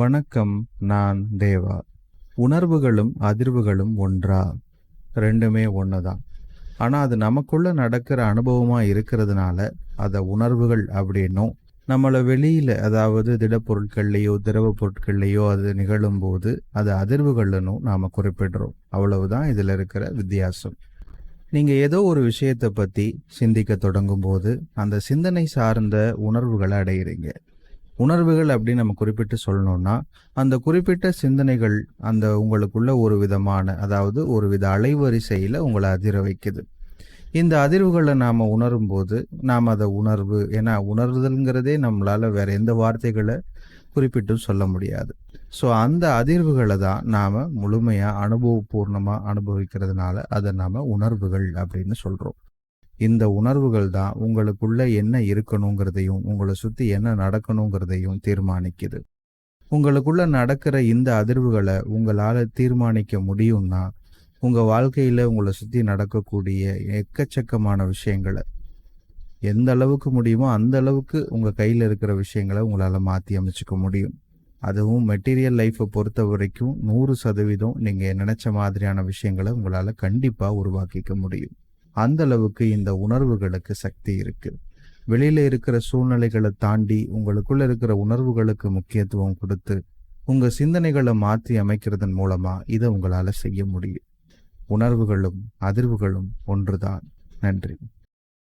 வணக்கம் நான் தேவா. உணர்வுகளும் அதிர்வுகளும் ஒன்றா? ரெண்டுமே ஒன்று தான் ஆனால் அது நமக்குள்ள நடக்கிற அனுபவமாக இருக்கிறதுனால அதை உணர்வுகள் அப்படின்னும். நம்மளை வெளியில் அதாவது திடப்பொருட்கள்லையோ திரவ பொருட்கள்லையோ அது நிகழும்போது அது அதிர்வுகள்னும் நாம் குறிப்பிடுறோம். அவ்வளவுதான் இதில் இருக்கிற வித்தியாசம். நீங்கள் ஏதோ ஒரு விஷயத்தை பற்றி சிந்திக்க தொடங்கும் போது அந்த சிந்தனை சார்ந்த உணர்வுகளை அடையிறீங்க. உணர்வுகள் அப்படின்னு நம்ம குறிப்பிட்டு சொல்லணும்னா அந்த குறிப்பிட்ட சிந்தனைகள் அந்த உங்களுக்குள்ள ஒரு விதமான அதாவது ஒரு வித அலைவரிசையில் உங்களை அதிர வைக்குது. இந்த அதிர்வுகளை நாம் உணரும்போது நாம் அதை உணர்வு ஏன்னா உணர்தல்ங்கிறதே நம்மளால் வேற எந்த வார்த்தைகளை குறிப்பிட்டும் சொல்ல முடியாது. ஸோ அந்த அதிர்வுகளை தான் நாம் முழுமையாக அனுபவபூர்ணமாக அனுபவிக்கிறதுனால அதை நாம் உணர்வுகள் அப்படின்னு சொல்கிறோம் இந்த உணர்வுகள் தான் உங்களுக்குள்ள என்ன இருக்கணுங்கிறதையும் உங்களை சுற்றி என்ன நடக்கணுங்கிறதையும் தீர்மானிக்குது. உங்களுக்குள்ள நடக்கிற இந்த அதிர்வுகளை உங்களால் தீர்மானிக்க முடியும்னா உங்கள் வாழ்க்கையில் உங்களை சுற்றி நடக்கக்கூடிய எக்கச்சக்கமான விஷயங்களை எந்த அளவுக்கு முடியுமோ அந்த அளவுக்கு உங்கள் கையில் இருக்கிற விஷயங்களை உங்களால் மாற்றி அமைச்சுக்க முடியும். அதுவும் மெட்டீரியல் லைஃப்பை பொறுத்த வரைக்கும் நூறு சதவீதம் நீங்கள் நினச்ச மாதிரியான விஷயங்களை உங்களால் கண்டிப்பாக உருவாக்கிக்க முடியும். அந்த அளவுக்கு இந்த உணர்வுகளுக்கு சக்தி இருக்குது வெளியில் இருக்கிற சூழ்நிலைகளை தாண்டி உங்களுக்குள்ள இருக்கிற உணர்வுகளுக்கு முக்கியத்துவம் கொடுத்து உங்கள் சிந்தனைகளை மாற்றி அமைக்கிறதன் மூலமாக இதை உங்களால் செய்ய முடியும். உணர்வுகளும் அதிர்வுகளும் ஒன்றுதான். நன்றி.